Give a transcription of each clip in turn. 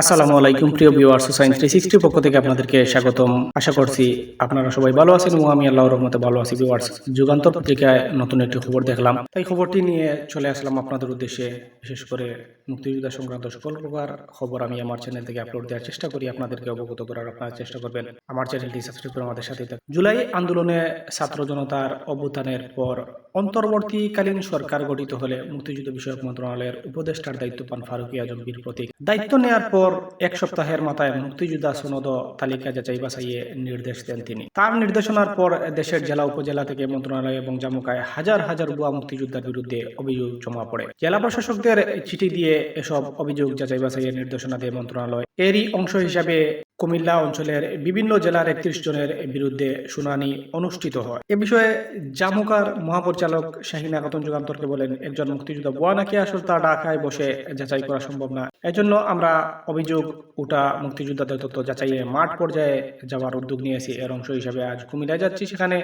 আসসালামু আলাইকুম, প্রিয় ভিউয়ার্স সায়েন্স থ্রি সিক্সটির পক্ষ থেকে আপনাদেরকে স্বাগতম। আশা করছি আপনারা সবাই ভালো আছেন এবং আমি আল্লাহর রহমতে ভালো আছি ভিউয়ার্স যুগান্তর পত্রিকায় নতুন একটি খবর দেখলাম। তাই খবরটি নিয়ে চলে আসলাম আপনাদের উদ্দেশ্যে। বিশেষ করে মুক্তিযোদ্ধা সংক্রান্ত সকল প্রকার খবর আমি আমার চ্যানেল থেকে আপলোড দেওয়ার চেষ্টা করি। আপনাদেরকে অবগত করার আপনারা চেষ্টা করবেন। আমার চ্যানেলটি সাবস্ক্রাইব করে আমাদের সাথে থাকুন। জুলাই আন্দোলনে ছাত্র জনতার অভ্যুত্থানের পর অন্তর্বর্তীকালীন সরকার গঠিত হলে মুক্তিযুদ্ধ বিষয়ক মন্ত্রণালয়ের উপদেষ্টার দায়িত্ব পান ফারুকি আজম বীর প্রতীক। দায়িত্ব নেয়ার পর এক সপ্তাহের মাথায় মুক্তিযোদ্ধা সনদ তালিকা যাচাই বাছাইয়ে নির্দেশ দেন তিনি। তার নির্দেশনার পর দেশের জেলা উপজেলা থেকে মন্ত্রণালয় এবং জামুকায় হাজার হাজার ভুয়া মুক্তিযোদ্ধার বিরুদ্ধে অভিযোগ জমা পড়ে। জেলা প্রশাসকদের চিঠি দিয়ে এসব অভিযোগ যাচাই বাছাইয়ের নির্দেশনা দেয় মন্ত্রণালয়। এরই অংশ হিসাবে কুমিল্লা অঞ্চলের বিভিন্ন জেলার একত্রিশ জনের বিরুদ্ধে শুনানি অনুষ্ঠিত হয়। এ বিষয়ে জামুকার মহাপরিচালক শাহিনা খাতুন যুগান্তরকে বলেন, একজন মুক্তিযোদ্ধা বুয়া নাকি আসল তা ঢাকায় বসে যাচাই করা সম্ভব না। এজন্য আমরা অভিযোগ উঠা মুক্তিযোদ্ধাদের তথ্য যাচাইয়ে মাঠ পর্যায়ে যাওয়ার উদ্যোগ নিয়েছি। এর অংশ হিসাবে আজ কুমিল্লায় যাচ্ছি। সেখানে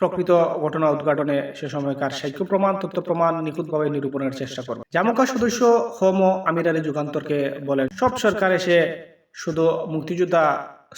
প্রকৃত ঘটনা উদ্ঘাটনে সে সময়কার সাক্ষ্য প্রমাণ, তথ্য প্রমাণ নিখুঁতভাবে নিরূপণের চেষ্টা করবে। জামুকা সদস্য হোম আমির আলী যুগান্তরকে বলেন, সব সরকার এসে শুধু মুক্তিযোদ্ধা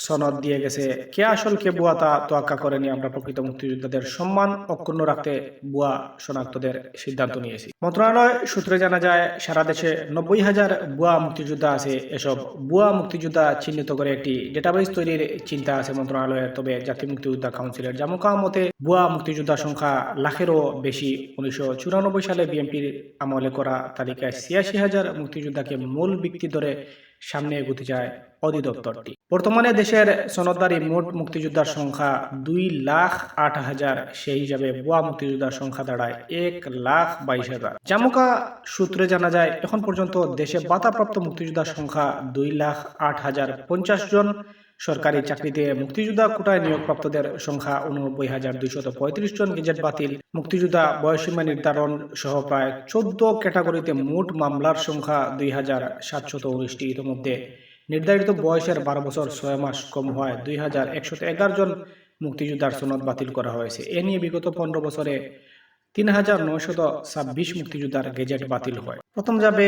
সনদ দিয়ে গেছে। কে আসল, কে বুয়া তা তোয়াক্কা করেনি আমরা প্রকৃত মুক্তিযোদ্ধাদের সম্মান অক্ষুণ্ণ রাখতে বুয়া শনাক্তদের সিদ্ধান্ত নিয়েছি। মন্ত্রণালয় সূত্রে জানা যায়, সারা দেশে নব্বই হাজার বুয়া মুক্তিযোদ্ধা আছে। এসব বুয়া মুক্তিযোদ্ধা চিহ্নিত করে একটি ডেটাবেস তৈরির চিন্তা আছে মন্ত্রণালয়ের তবে জাতীয় মুক্তিযোদ্ধা কাউন্সিলের জামুকা মতে বুয়া মুক্তিযোদ্ধা সংখ্যা লাখেরও বেশি। উনিশশো চুরানব্বই সালে বিএনপির আমলে করা তালিকায় ছিয়াশি হাজার মুক্তিযোদ্ধাকে মূল ব্যক্তি ধরে সামনে এগোতে যায় অধিদপ্তরটি। বর্তমানে দেশের সনদদারি মোট মুক্তিযোদ্ধার সংখ্যা দুই লাখ আট হাজার। সেই হিসাবে ভুয়া মুক্তিযোদ্ধার সংখ্যা দাঁড়ায় এক লাখ বাইশ হাজার। জামুকা সূত্রে জানা যায় এখন পর্যন্ত দেশে বাতাপ্রাপ্ত মুক্তিযোদ্ধার সংখ্যা দুই লাখ আট হাজার পঞ্চাশ জন। সরকারি চাকরিতে মুক্তিযোদ্ধা কোটায় নিয়োগপ্রাপ্তদের সংখ্যা উননব্বই হাজার দুইশত পঁয়ত্রিশ জন গেজেট বাতিল। মুক্তিযোদ্ধা বয়সীমা নির্ধারণ সহ প্রায় চোদ্দ ক্যাটাগরিতে মোট মামলার সংখ্যা দুই হাজার সাতশত উনিশটি। ইতিমধ্যে নির্ধারিত বয়সের বারো বছর ছয় মাস কম হওয়ায় দুই হাজার একশত এগারো জন মুক্তিযোদ্ধার সনদ বাতিল করা হয়েছে। এ নিয়ে বিগত পনেরো বছরে তিন হাজার নয়শত ছাব্বিশ মুক্তিযোদ্ধার গেজেট বাতিল হয়। প্রথম যাবে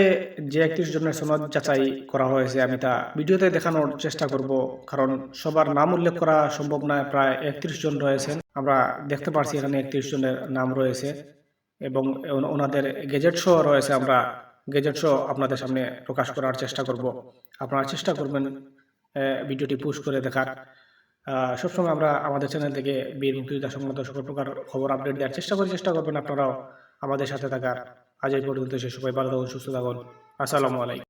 যে একত্রিশ জনের সনদ যাচাই করা হয়েছে, আমি তা ভিডিওতে দেখানোর চেষ্টা করব, কারণ সবার নাম উল্লেখ করা সম্ভব নয়, প্রায় একত্রিশ জন রয়েছেন। আমরা দেখতে পারছি এখানে একত্রিশ জনের নাম রয়েছে, এবং ওনাদের গেজেট সহ রয়েছে, আমরা গেজেট সহ আপনাদের সামনে প্রকাশ করার চেষ্টা করব। আপনারা চেষ্টা করবেন ভিডিওটি পুশ করে দেখার। সবসময় আমরা আমাদের চ্যানেল থেকে বীর মুক্তিযোদ্ধা সংক্রান্ত সকল প্রকার খবর আপডেট দেওয়ার চেষ্টা করি, চেষ্টা করবেন আপনারাও আমাদের সাথে থাকার। আজ পর্যন্ত সে সবাই ভালো থাকুন, সুস্থ থাকুন। আসসালামু আলাইকুম।